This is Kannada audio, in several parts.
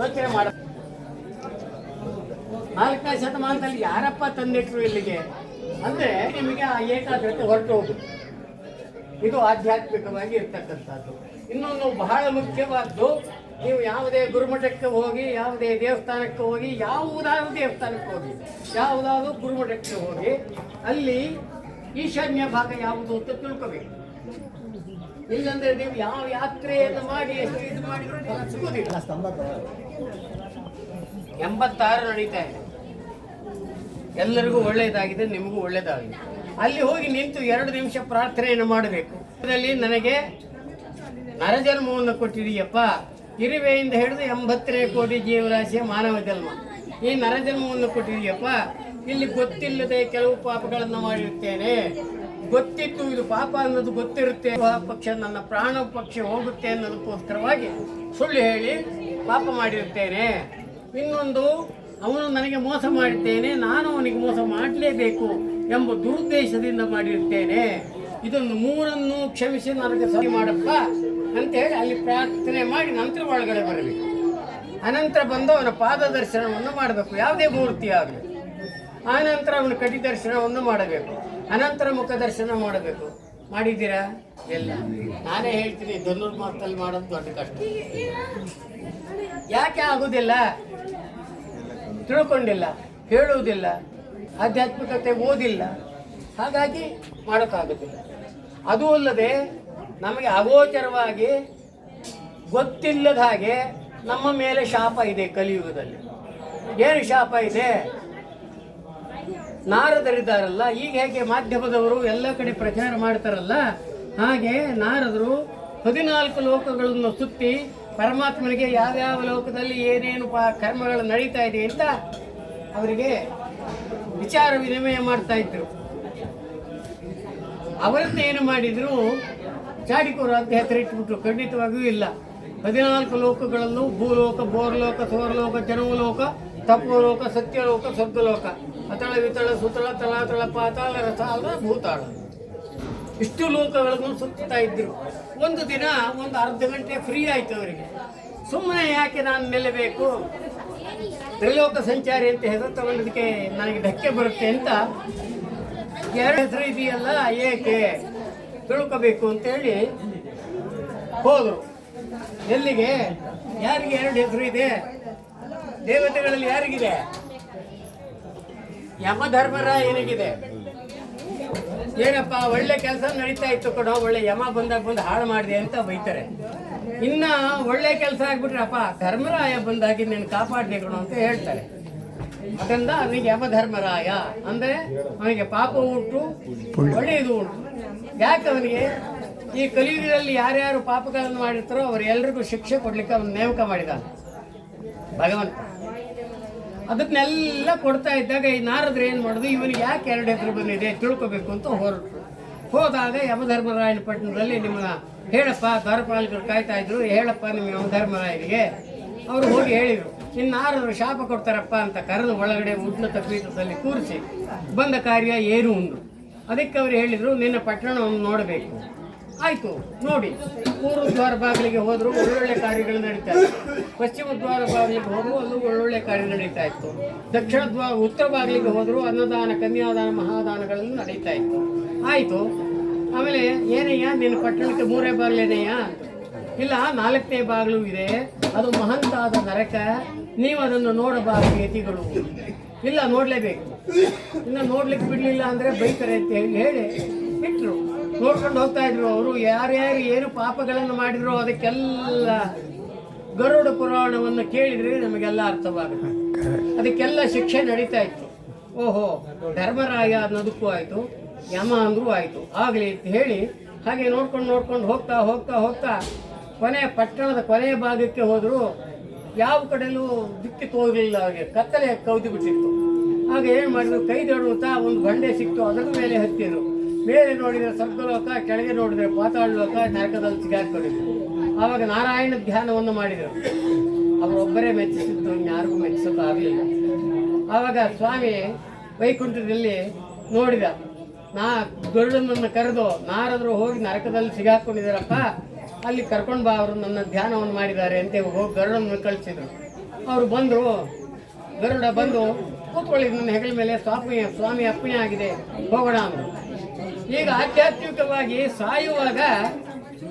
ಯೋಚನೆ ಮಾಡ. ನಾಲ್ಕನೇ ಶತಮಾನದಲ್ಲಿ ಯಾರಪ್ಪ ತಂದಿಟ್ರು ಇಲ್ಲಿಗೆ? ಅಂದ್ರೆ ನಿಮಗೆ ಆ ಏಕಾಗ್ರತೆ ಹೊರಟು ಹೋಗುತ್ತೆ ಇದು ಆಧ್ಯಾತ್ಮಿಕವಾಗಿ ಇರ್ತಕ್ಕಂಥದ್ದು. ಇನ್ನೊಂದು ಬಹಳ ಮುಖ್ಯವಾದ್ದು, ನೀವು ಯಾವುದೇ ಗುರುಮಠಕ್ಕೆ ಹೋಗಿ, ಯಾವುದೇ ದೇವಸ್ಥಾನಕ್ಕೆ ಹೋಗಿ, ಯಾವುದಾದ್ರು ದೇವಸ್ಥಾನಕ್ಕೆ ಹೋಗಿ, ಯಾವುದಾದ್ರು ಗುರುಮಠಕ್ಕೆ ಹೋಗಿ, ಅಲ್ಲಿ ಈಶಾನ್ಯ ಭಾಗ ಯಾವುದು ಅಂತ ತಿಳ್ಕೋಬೇಕು. ಇಲ್ಲಂದ್ರೆ ನೀವು ಯಾವ ಯಾತ್ರೆಯನ್ನು ಮಾಡಿ ಎಷ್ಟು ಇದು ಮಾಡಿದ್ರು ಎಂಬತ್ತಾರು ನಡೀತಾ ಇದೆ. ಎಲ್ಲರಿಗೂ ಒಳ್ಳೆಯದಾಗಿದೆ ನಿಮಗೂ ಒಳ್ಳೆಯದಾಗಿದೆ ಅಲ್ಲಿ ಹೋಗಿ ನಿಂತು ಎರಡು ನಿಮಿಷ ಪ್ರಾರ್ಥನೆಯನ್ನು ಮಾಡಬೇಕು. ಅದರಲ್ಲಿ ನನಗೆ ನರಜನ್ಮವನ್ನು ಕೊಟ್ಟಿದೀಯಪ್ಪ ಇರುವೆಯಿಂದ ಹಿಡಿದು ಎಂಬತ್ತನೇ ಕೋಟಿ ಜೀವರಾಶಿಯ ಮಾನವ ಜನ್ಮ. ಈ ನರಜನ್ಮವನ್ನು ಕೊಟ್ಟಿದೀಯಪ್ಪ ಇಲ್ಲಿ ಗೊತ್ತಿಲ್ಲದೆ ಕೆಲವು ಪಾಪಗಳನ್ನು ಮಾಡಿರುತ್ತೇನೆ. ಗೊತ್ತಿತ್ತು ಇದು ಪಾಪ ಅನ್ನೋದು ಗೊತ್ತಿರುತ್ತೆ. ಪಕ್ಷ ನನ್ನ ಪ್ರಾಣ ಪಕ್ಷ ಹೋಗುತ್ತೆ ಅನ್ನೋದಕ್ಕೋಸ್ಕರವಾಗಿ ಸುಳ್ಳು ಹೇಳಿ ಪಾಪ ಮಾಡಿರ್ತೇನೆ ಇನ್ನೊಂದು, ಅವನು ನನಗೆ ಮೋಸ ಮಾಡಿದ್ದೇನೆ, ನಾನು ಅವನಿಗೆ ಮೋಸ ಮಾಡಲೇಬೇಕು ಎಂಬ ದುರುದ್ದೇಶದಿಂದ ಮಾಡಿರ್ತೇನೆ ಇದನ್ನು ಮೂರನ್ನು ಕ್ಷಮಿಸಿ ನನಗೆ ಸರಿ ಮಾಡಪ್ಪ ಅಂತ ಹೇಳಿ ಅಲ್ಲಿ ಪ್ರಾರ್ಥನೆ ಮಾಡಿ ನಂತರ ಒಳಗಡೆ ಬರಬೇಕು. ಅನಂತರ ಬಂದು ಅವನ ಪಾದ ದರ್ಶನವನ್ನು ಮಾಡಬೇಕು. ಯಾವುದೇ ಮೂರ್ತಿ ಆಗಲಿ. ಆನಂತರ ಅವನ ಕಟಿ ದರ್ಶನವನ್ನು ಮಾಡಬೇಕು. ಅನಂತರ ಮುಖ ದರ್ಶನ ಮಾಡಬೇಕು. ಮಾಡಿದ್ದೀರಾ? ಎಲ್ಲ ನಾನೇ ಹೇಳ್ತೀನಿ ಧನುರ್ಮಾಸದಲ್ಲಿ ಮಾಡೋದು ದೊಡ್ಡ ಕಷ್ಟ. ಯಾಕೆ ಆಗುದಿಲ್ಲ? ತಿಳ್ಕೊಂಡಿಲ್ಲ, ಹೇಳುವುದಿಲ್ಲ, ಆಧ್ಯಾತ್ಮಿಕತೆ ಓದಿಲ್ಲ. ಹಾಗಾಗಿ ಮಾಡೋಕ್ಕಾಗೋದಿಲ್ಲ. ಅದೂ ಅಲ್ಲದೆ ನಮಗೆ ಅಗೋಚರವಾಗಿ ಗೊತ್ತಿಲ್ಲದ ಹಾಗೆ ನಮ್ಮ ಮೇಲೆ ಶಾಪ ಇದೆ ಕಲಿಯುಗದಲ್ಲಿ. ಏನು ಶಾಪ ಇದೆ? ನಾರದರಿದ್ದಾರಲ್ಲ, ಈಗ ಹೇಗೆ ಮಾಧ್ಯಮದವರು ಎಲ್ಲ ಕಡೆ ಪ್ರಚಾರ ಮಾಡ್ತಾರಲ್ಲ, ಹಾಗೆ ನಾರದರು ಹದಿನಾಲ್ಕು ಲೋಕಗಳನ್ನು ಸುತ್ತಿ ಪರಮಾತ್ಮನಿಗೆ ಯಾವ್ಯಾವ ಲೋಕದಲ್ಲಿ ಏನೇನು ಕರ್ಮಗಳು ನಡೀತಾ ಇದೆ ಅಂತ ಅವರಿಗೆ ವಿಚಾರ ವಿನಿಮಯ ಮಾಡ್ತಾ ಇದ್ರು. ಅವರನ್ನ ಏನು ಮಾಡಿದ್ರು ಚಾಡಿಕೋರು ಅಂತ ಹೆಸರಿಟ್ಬಿಟ್ರು ಖಂಡಿತವಾಗಿಯೂ ಇಲ್ಲ. ಹದಿನಾಲ್ಕು ಲೋಕಗಳಲ್ಲೂ ಭೂಲೋಕ ಬೋರ್ಲೋಕ ಸೋರ್ಲೋಕ ಜನವಲೋಕ ತಪೋಲೋಕ, ಸತ್ಯಲೋಕ, ಸ್ವರ್ಗಲೋಕ. ಅತಳ ವಿತಳ, ಸುತಳ ತಲಾತಳ ಪಾತಾಳ ರಥಾಳ ಭೂತಾಳ. ಇಷ್ಟು ಲೋಕಗಳನ್ನು ಸುತ್ತಾ ಇದ್ದರು ಒಂದು ದಿನ, ಒಂದು ಅರ್ಧ ಗಂಟೆ ಫ್ರೀ ಆಯಿತು ಅವರಿಗೆ. ಸುಮ್ಮನೆ ಯಾಕೆ ನಾನು ನಿಲ್ಲಬೇಕು? ತ್ರಿಲೋಕ ಸಂಚಾರಿ ಅಂತ ಹೆಸರು ತಗೊಂಡಿದ್ದಕ್ಕೆ ನನಗೆ ಧಕ್ಕೆ ಬರುತ್ತೆ ಅಂತ ಎರಡು ಹೆಸರು ಇದೆಯಲ್ಲ, ಏಕೆ ತಿಳ್ಕೋಬೇಕು ಅಂತೇಳಿ ಹೋದರು. ಎಲ್ಲಿಗೆ? ಯಾರಿಗೆ ಎರಡು ಹೆಸರು ಇದೆ? ದೇವತೆಗಳಲ್ಲಿ ಯಾರಿಗಿದೆ? ಯಮಧರ್ಮರಾಯನಿಗಿದೆ ಏನಪ್ಪ, ಒಳ್ಳೆ ಕೆಲಸ ನಡೀತಾ ಇತ್ತು ಕೊಡೋ, ಒಳ್ಳೆ ಯಮ ಬಂದಾಗ ಬಂದು ಹಾಳು ಮಾಡಿದೆ ಅಂತ ಬೈತಾರೆ. ಇನ್ನ ಒಳ್ಳೆ ಕೆಲಸ ಆಗ್ಬಿಟ್ರಪ್ಪ, ಧರ್ಮರಾಯ ಬಂದಾಗಿ ನೀನು ಕಾಪಾಡ್ಬೇಕು ಕಣೋ ಅಂತ ಹೇಳ್ತಾರೆ. ಅದರಿಂದ ಅವನಿಗೆ ಯಮಧರ್ಮರಾಯ ಅಂದ್ರೆ ಅವನಿಗೆ ಪಾಪ ಉಂಟು, ಒಳ್ಳೆಯದು ಉಂಟು. ಯಾಕೆ ಅವನಿಗೆ? ಈ ಕಲಿಯುಗದಲ್ಲಿ ಯಾರ್ಯಾರು ಪಾಪಗಳನ್ನು ಮಾಡಿರ್ತಾರೋ ಅವರೆಲ್ಲರಿಗೂ ಶಿಕ್ಷೆ ಕೊಡ್ಲಿಕ್ಕೆ ಅವನು ನೇಮಕ ಮಾಡಿದ ಭಗವಂತ. ಅದನ್ನೆಲ್ಲ ಕೊಡ್ತಾ ಇದ್ದಾಗ ಈ ನಾರದ್ರೆ ಏನು ಮಾಡೋದು? ಇವನಿಗೆ ಯಾಕೆ ಎರಡು ಹೆಸರು ಬಂದಿದೆ? ತಿಳ್ಕೊಬೇಕು ಅಂತ ಹೊರಟರು ಹೋದಾಗ ಯಮಧರ್ಮರಾಯನ ಪಟ್ಟಣದಲ್ಲಿ ನಿಮ್ಮ ಹೇಳಪ್ಪ ದ್ವಾರಪಾಲಕರು ಕಾಯ್ತಾ ಇದ್ರು. ಹೇಳಪ್ಪ, ನಿಮ್ಮ ಯಮಧರ್ಮರಾಯನಿಗೆ ಅವರು ಹೋಗಿ ಹೇಳಿದರು. ಇನ್ನು ನಾರದ್ರು ಶಾಪ ಕೊಡ್ತಾರಪ್ಪ ಅಂತ ಕರೆದು ಒಳಗಡೆ ಉನ್ನತ ಪೀಠದಲ್ಲಿ ಕೂರಿಸಿ ಬಂದ ಕಾರ್ಯ ಏನು ಉಂಟು? ಅದಕ್ಕೆ ಅವರು ಹೇಳಿದರು, ನಿನ್ನ ಪಟ್ಟಣವನ್ನು ನೋಡಬೇಕು. ಆಯ್ತು, ನೋಡಿ ಪೂರ್ವ ದ್ವಾರ ಬಾಗಿಲಿಗೆ ಹೋದ್ರು ಒಳ್ಳೊಳ್ಳೆ ಕಾರ್ಯಗಳು ನಡೀತಾ ಇತ್ತು. ಪಶ್ಚಿಮ ದ್ವಾರ ಬಾಗಿಲಿಗೆ ಹೋದ್ರು ಅಲ್ಲೂ ಒಳ್ಳೊಳ್ಳೆ ಕಾರ್ಯ ನಡೀತಾ ಇತ್ತು. ದಕ್ಷಿಣ ದ್ವಾರ ಉತ್ತರ ಬಾಗಿಲಿಗೆ ಹೋದ್ರು ಅನ್ನದಾನ, ಕನ್ಯಾದಾನ, ಮಹಾದಾನಗಳನ್ನು ನಡೀತಾ ಇತ್ತು. ಆಯ್ತು, ಆಮೇಲೆ ಏನಯ್ಯ, ನಿನ್ನ ಪಟ್ಟಣಕ್ಕೆ ಮೂರೇ ಬಾಗಿಲೇನಯ್ಯ ಇಲ್ಲ, ನಾಲ್ಕನೇ ಬಾಗಿಲು ಇದೆ. ಅದು ಮಹಂತಾದ ನರಕ. ನೀವು ಅದನ್ನು ನೋಡಬಾರದು ಯತಿಗಳು ಇಲ್ಲ, ನೋಡ್ಲೇಬೇಕು. ಇನ್ನು ನೋಡ್ಲಿಕ್ಕೆ ಬಿಡ್ಲಿಲ್ಲ ಅಂದ್ರೆ ಬೈತಾರೆ ಅಂತ ಹೇಳಿ ಹೇಳಿ ಬಿಟ್ರು. ನೋಡ್ಕೊಂಡು ಹೋಗ್ತಾ ಇದ್ರು ಅವರು. ಯಾರ್ಯಾರು ಏನು ಪಾಪಗಳನ್ನು ಮಾಡಿದ್ರು ಅದಕ್ಕೆಲ್ಲ ಗರುಡ ಪುರಾಣವನ್ನು ಕೇಳಿದ್ರೆ ನಮಗೆಲ್ಲ ಅರ್ಥವಾಗುತ್ತೆ. ಅದಕ್ಕೆಲ್ಲ ಶಿಕ್ಷೆ ನಡೀತಾ ಇತ್ತು. ಓಹೋ, ಧರ್ಮರಾಯ ಅನ್ನೋದಕ್ಕೂ ಆಯಿತು, ಯಮ ಅಂದ್ರೂ ಆಯಿತು. ಆಗಲಿ ಅಂತ ಹೇಳಿ ಹಾಗೆ ನೋಡ್ಕೊಂಡು ನೋಡ್ಕೊಂಡು ಹೋಗ್ತಾ ಹೋಗ್ತಾ ಹೋಗ್ತಾ ಕೊನೆ ಪಟ್ಟಣದ ಕೊನೆಯ ಭಾಗಕ್ಕೆ ಹೋದ್ರು. ಯಾವ ಕಡೆಯಲ್ಲೂ ದಿಕ್ಕಿ ತೋರಲಿಲ್ಲ ಅವ್ರಿಗೆ ಕತ್ತಲೆ ಕವಿದು ಬಿಟ್ಟಿತ್ತು. ಹಾಗೆ ಏನು ಮಾಡಿದ್ರು? ಕೈ ದೊಡ್ಡ ಒಂದು ಬಂಡೆ ಸಿಕ್ತು. ಅದರ ಮೇಲೆ ಹತ್ತಿದ್ರು. ಮೇಲೆ ನೋಡಿದ್ರೆ ಸ್ವರ್ಗಲೋಕ ಕೆಳಗೆ ನೋಡಿದ್ರೆ ಪಾತಾಳ ಲೋಕ ನರಕದಲ್ಲಿ ಸಿಗಾಕೊಂಡಿದ್ರು ಆವಾಗ ನಾರಾಯಣ ಧ್ಯಾನವನ್ನು ಮಾಡಿದರು. ಅವರೊಬ್ಬರೇ ಮೆಚ್ಚಿಸಿದ್ದು ಯಾರಿಗೂ ಮೆಚ್ಚಿಸೋಕ್ಕಾಗಲಿಲ್ಲ ಆವಾಗ ಸ್ವಾಮಿ ವೈಕುಂಠದಲ್ಲಿ ನೋಡಿದ, ನಾ ಗರುಡನನ್ನು ಕರೆದು, ನಾರಾದರೂ ಹೋಗಿ ನರಕದಲ್ಲಿ ಸಿಗಾಕೊಂಡಿದ್ದಾರಪ್ಪ ಅಲ್ಲಿ ಕರ್ಕೊಂಡು ಬಾ, ಅವರು ನನ್ನ ಧ್ಯಾನವನ್ನು ಮಾಡಿದ್ದಾರೆ ಅಂತ ಹೋಗಿ ಗರುಡನ್ನು ಕಳಿಸಿದ್ರು. ಅವರು ಬಂದರು, ಗರುಡ ಬಂದು ಕೂತ್ಕೊಳ್ಳಿ, ನನ್ನ ಹೆಗಲ ಮೇಲೆ ಸ್ವಾಮಿ ಸ್ವಾಮಿ ಅಪ್ಪಣೆ ಆಗಿದೆ, ಹೋಗೋಣ ಅಂದರು. ಈಗ ಆಧ್ಯಾತ್ಮಿಕವಾಗಿ ಸಾಯುವಾಗ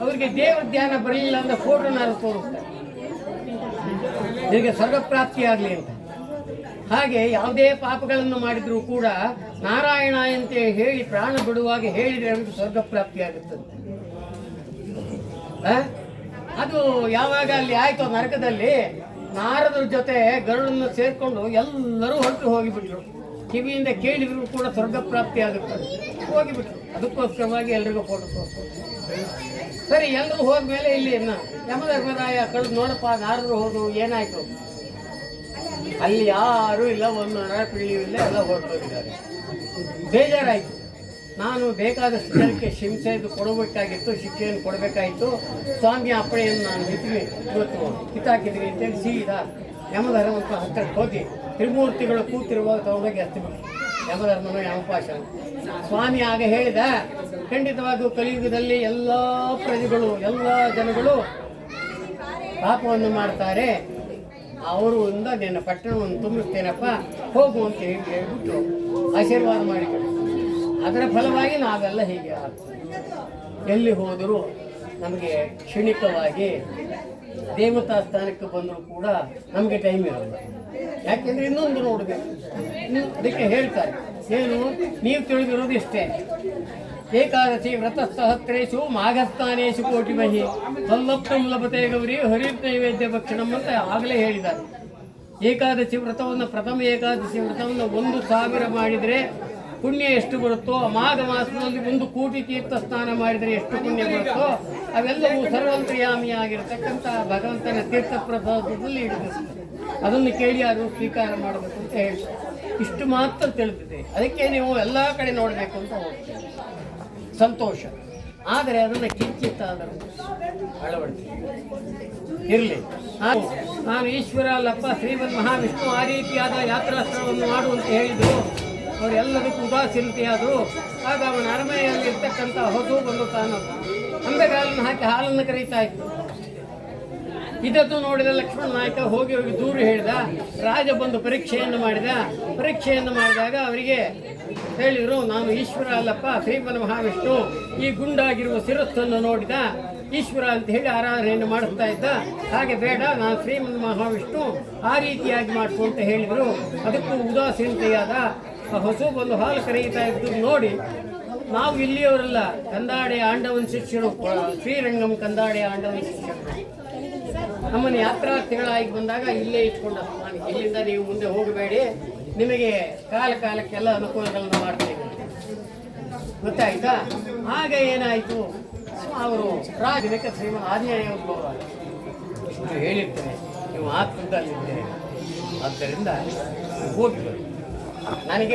ಅವರಿಗೆ ದೇವ ಧ್ಯಾನ ಬರಲಿಲ್ಲ ಅಂತ ಫೋಟೋನಾರು ತೋರಿಸ್ತಾರೆ ಹೀಗೆ ಪ್ರಾಪ್ತಿಯಾಗಲಿ ಅಂತ. ಹಾಗೆ ಯಾವುದೇ ಪಾಪಗಳನ್ನು ಮಾಡಿದರೂ ಕೂಡ ನಾರಾಯಣ ಅಂತ ಹೇಳಿ ಪ್ರಾಣ ಬಿಡುವಾಗ ಹೇಳಿದರೆ ನಮಗೆ ಸ್ವರ್ಗ ಪ್ರಾಪ್ತಿಯಾಗುತ್ತದೆ ಆ? ಅದು ಯಾವಾಗ ಅಲ್ಲಿ ಆಯ್ತು ನರಕದಲ್ಲಿ ನಾರದ್ರ ಜೊತೆ ಗರುಳನ್ನು ಸೇರಿಕೊಂಡು ಎಲ್ಲರೂ ಹೊರಟು ಹೋಗಿಬಿಟ್ರು. ಕಿವಿಯಿಂದ ಕೇಳಿದರೂ ಕೂಡ ಸ್ವರ್ಗ ಪ್ರಾಪ್ತಿ ಆಗುತ್ತೆ. ಹೋಗಿಬಿಟ್ರು. ಅದಕ್ಕೋಸ್ಕರವಾಗಿ ಎಲ್ರಿಗೂ ಫೋಟೋ ತೋರಿಸ್ತಾರೆ ಸರಿ ಎಲ್ಲರೂ ಹೋದ್ಮೇಲೆ ಇಲ್ಲಿ ಯಮಧರ್ಮರಾಯ ಕಳೆದು ನೋಡಪ್ಪ, ನಾರರು ಹೋದ್ರು, ಏನಾಯ್ತು? ಅಲ್ಲಿ ಯಾರೂ ಇಲ್ಲ, ಒಂದು ನರ ಇಲ್ಲ, ಎಲ್ಲ ಹೊರಟೋಗಿದ್ದಾರೆ ಬೇಜಾರಾಯಿತು. ನಾನು ಬೇಕಾದಷ್ಟು ಜನಕ್ಕೆ ಶಿಂಸೆ ಇದು ಕೊಡಬೇಕಾಗಿತ್ತು, ಶಿಕ್ಷೆಯನ್ನು ಕೊಡಬೇಕಾಯಿತು. ಸ್ವಾಮಿ ಅಪ್ಪಣೆಯನ್ನು ನಾನು ಇದ್ವಿ ಇವತ್ತು ಕಿತ್ತಾಕಿದ್ದೀನಿ ಅಂತೇಳಿ ಸೀದಾ ಯಮಧರ್ಮಂತ ಹತ್ತಿರ ಹೋಗಿ ತ್ರಿಮೂರ್ತಿಗಳು ಕೂತಿರುವಾಗ ತಗೊಂಡೋಗಿ ಹತ್ತಿಬಿಟ್ಟು ಯಮಧರ್ಮನ ಯಮಪಾಶನ ಸ್ವಾಮಿ ಆಗ ಹೇಳಿದ, ಖಂಡಿತವಾಗಿಯೂ ಕಲಿಯುಗದಲ್ಲಿ ಎಲ್ಲ ಪ್ರಜೆಗಳು, ಎಲ್ಲ ಜನಗಳು ಪಾಪವನ್ನು ಮಾಡ್ತಾರೆ. ಅವರು ಇಂದ ನಿನ್ನ ಪಟ್ಟಣವನ್ನು ತುಂಬಿಸ್ತೇನಪ್ಪ ಹೋಗು ಅಂತ ಹೇಳಿ ಹೇಳ್ಬಿಟ್ಟು ಆಶೀರ್ವಾದ ಮಾಡಿ ಅದರ ಫಲವಾಗಿ ನಾವೆಲ್ಲ ಹೀಗೆ ಎಲ್ಲಿ ಹೋದರೂ ನಮಗೆ ಕ್ಷಣಿಕವಾಗಿ ದೇವತಾ ಸ್ಥಾನಕ್ಕೆ ಬಂದರೂ ಕೂಡ ನಮಗೆ ಟೈಮ್ ಇರಲ್ಲ. ಯಾಕೆಂದ್ರೆ ಇನ್ನೊಂದು ನೋಡಬೇಕು. ಅದಕ್ಕೆ ಹೇಳ್ತಾರೆ, ಏನು? ನೀವು ತಿಳಿದಿರೋದು ಇಷ್ಟೇ. ಏಕಾದಶಿ ವ್ರತಸ್ಥಹತ್ರೇಶು ಮಾಘಸ್ಥಾನೇಶು ಕೋಟಿ ಮಹಿ ಸಲ್ಲಪ್ತಂ ಲಭತೆ ಗೌರಿ ಹರಿ ನೈವೇದ್ಯ ಭಕ್ಷಣಂ ಅಂತ ಆಗಲೇ ಹೇಳಿದ್ದಾರೆ. ಏಕಾದಶಿ ವ್ರತವನ್ನು, ಪ್ರಥಮ ಏಕಾದಶಿ ವ್ರತವನ್ನು ಒಂದು ಸಾವಿರ ಮಾಡಿದರೆ ಪುಣ್ಯ ಎಷ್ಟು ಬರುತ್ತೋ, ಮಾಘ ಮಾಸದಲ್ಲಿ ಒಂದು ಕೋಟಿ ತೀರ್ಥ ಸ್ನಾನ ಮಾಡಿದರೆ ಎಷ್ಟು ಪುಣ್ಯ ಬರುತ್ತೋ, ಅವೆಲ್ಲವೂ ಸರ್ವಂತರ್ಯಾಮಿಯಾಗಿರ್ತಕ್ಕಂಥ ಭಗವಂತನ ತೀರ್ಥ ಪ್ರಸಾದದಲ್ಲಿ ಹಿಡಿದಿರ್ತದೆ ಅದನ್ನು ಕೇಳಿ ಯಾರು ಸ್ವೀಕಾರ ಮಾಡಬೇಕು ಅಂತ ಹೇಳಿ. ಇಷ್ಟು ಮಾತ್ರ ತಿಳಿದಿದೆ. ಅದಕ್ಕೆ ನೀವು ಎಲ್ಲ ಕಡೆ ನೋಡಬೇಕು ಅಂತ ಹೋಗ್ತೀವಿ ಸಂತೋಷ. ಆದರೆ ಅದನ್ನು ಕಿಂಚಿತ್ತಾದರೂ ಅಳವಡಿಸಿ. ಇರಲಿ. ನಾನು ಈಶ್ವರ ಅಲ್ಲಪ್ಪ ಶ್ರೀಮದ್ ಮಹಾವಿಷ್ಣು ಆ ರೀತಿಯಾದ ಯಾತ್ರಾಸ್ತ್ರವನ್ನು ಮಾಡು ಅಂತ ಹೇಳಿದರು. ಅವರೆಲ್ಲದಕ್ಕೂ ಉದಾಸೀನತೆಯಾದರು ಆಗ ಅವನ ಅರಮನೆಯಲ್ಲಿ ಇರ್ತಕ್ಕಂಥ ಹೊಸು ಬಂದು ತಾನು ಅಂಬೆಗಾಲನ್ನು ಹಾಕಿ ಹಾಲನ್ನು ಕರೀತಾ ಇತ್ತು ಇದನ್ನು ನೋಡಿದ ಲಕ್ಷ್ಮಣ ನಾಯಕ ಹೋಗಿ ಹೋಗಿ ದೂರು ಹೇಳಿದ. ರಾಜ ಬಂದು ಪರೀಕ್ಷೆಯನ್ನು ಮಾಡಿದ. ಪರೀಕ್ಷೆಯನ್ನು ಮಾಡಿದಾಗ ಅವರಿಗೆ ಹೇಳಿದರು, ನಾನು ಈಶ್ವರ ಅಲ್ಲಪ್ಪ, ಶ್ರೀಮನ್ ಮಹಾವಿಷ್ಣು. ಈ ಗುಂಡಾಗಿರುವ ಶಿರಸ್ಸನ್ನು ನೋಡಿದ. ಈಶ್ವರ ಅಂತ ಹೇಳಿ ಆರಾಧನೆಯನ್ನು ಮಾಡಿಸ್ತಾ ಇದ್ದ. ಹಾಗೆ ಬೇಡ, ನಾನು ಶ್ರೀಮನ್ ಮಹಾವಿಷ್ಣು ಆ ರೀತಿಯಾಗಿ ಮಾಡಿಕೊಂಡು ಹೇಳಿದರು. ಅದಕ್ಕೂ ಉದಾಸೀನತೆಯಾದ ಆ ಹಸು ಬಂದು ಹಾಲು ಕರೆಯುತ್ತಾ ಇದ್ದು ನೋಡಿ, ನಾವು ಇಲ್ಲಿಯವರೆಲ್ಲ ಕಂದಾಡಿ ಆಂಡವನ್ ಶಿಕ್ಷಣ ಶ್ರೀರಂಗಂ ಕಂದಾಡಿ ಆಂಡವನ್ ಶಿಕ್ಷಣ ನಮ್ಮನ್ನು ಯಾತ್ರಾರ್ಥಿಗಳಾಗಿ ಬಂದಾಗ ಇಲ್ಲೇ ಇಟ್ಕೊಂಡ, ನಾನು ಇಲ್ಲಿಂದ ನೀವು ಮುಂದೆ ಹೋಗಬೇಡಿ, ನಿಮಗೆ ಕಾಲ ಕಾಲಕ್ಕೆಲ್ಲ ಅನುಕೂಲಗಳನ್ನು ಮಾಡ್ತೇವೆ. ಗೊತ್ತಾಯ್ತಾ? ಆಗ ಏನಾಯಿತು? ಅವರು ರಾಜನಿಕ ಶ್ರೀಮನ್ ಆಂಜನೇಯ ಉದ್ಭವ ಇಷ್ಟು ಹೇಳಿರ್ತೇನೆ ನೀವು ಆತ್ಮದಲ್ಲಿದ್ದೇನೆ ಆದ್ದರಿಂದ ಹೋಗಿ. ನನಗೆ